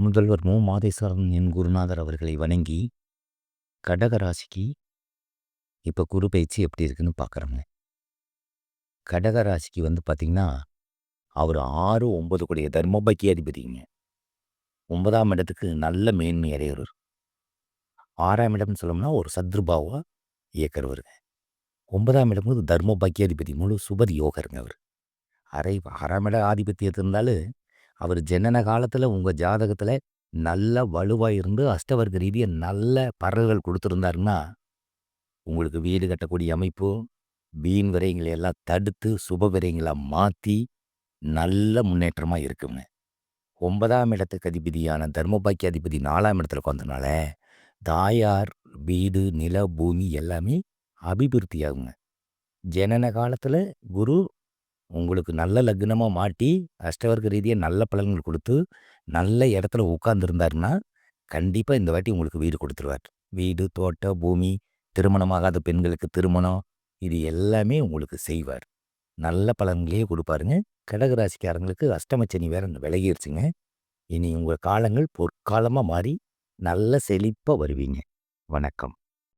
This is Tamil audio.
முதல்வர் மு. மாதேஸ்வரன் என் குருநாதர் அவர்களை வணங்கி, கடக ராசிக்கு குரு பயிற்சி எப்படி இருக்குன்னு பார்க்குறோங்க. கடக ராசிக்கு வந்து பார்த்தீங்கன்னா, அவர் 6, 9 கூடிய தர்மபாக்கிய அதிபதிங்க. ஒன்பதாம் இடத்துக்கு நல்ல மேன்மை அடையவர். 6ஆம் இடம்னு சொல்லணும்னா ஒரு சத்ருபாவா இயக்கிறவருங்க. 9ஆம் இடம்ங்கிறது தர்ம பாக்கியாதிபதி முழு சுபர் யோகருங்க அவர். அரை ஆறாம் இட ஆதிபத்தியத்து இருந்தாலும், அவர் ஜனன காலத்துல உங்க ஜாதகத்துல நல்ல வலுவாக இருந்து அஷ்டவர்க்க ரீதியை நல்ல பறவைகள் கொடுத்துருந்தாருன்னா உங்களுக்கு வீடு கட்டக்கூடிய அமைப்பு, வீண் விரயங்களை எல்லாம் தடுத்து சுப விரயங்களா மாத்தி, நல்ல முன்னேற்றமா இருக்குங்க. ஒன்பதாம் இடத்துக்கு அதிபதியான தர்மபாக்கிய அதிபதி நாலாம் இடத்துல உட்காந்தனால, தாயார், வீடு, நில, பூமி எல்லாமே அபிவிருத்தியாகுங்க. ஜனன காலத்துல குரு உங்களுக்கு நல்ல லக்னமா மாட்டி, அஷ்டவர்க்க ரீதியா நல்ல பலன்கள் கொடுத்து நல்ல இடத்துல உட்காந்துருந்தாருன்னா கண்டிப்பா இந்த வாட்டி உங்களுக்கு வீடு கொடுத்துருவார் வீடு, தோட்டம், பூமி, திருமணமாகாத பெண்களுக்கு திருமணம், இது எல்லாமே உங்களுக்கு செய்வார். நல்ல பலன்களையே கொடுப்பாருங்க கடகராசிக்காரங்களுக்கு ராசிக்காரங்களுக்கு அஷ்டம சனி வேற விலகிருச்சுங்க. இனி உங்க காலங்கள் பொற்காலமா மாறி, நல்ல செழிப்பா வருவீங்க. வணக்கம்.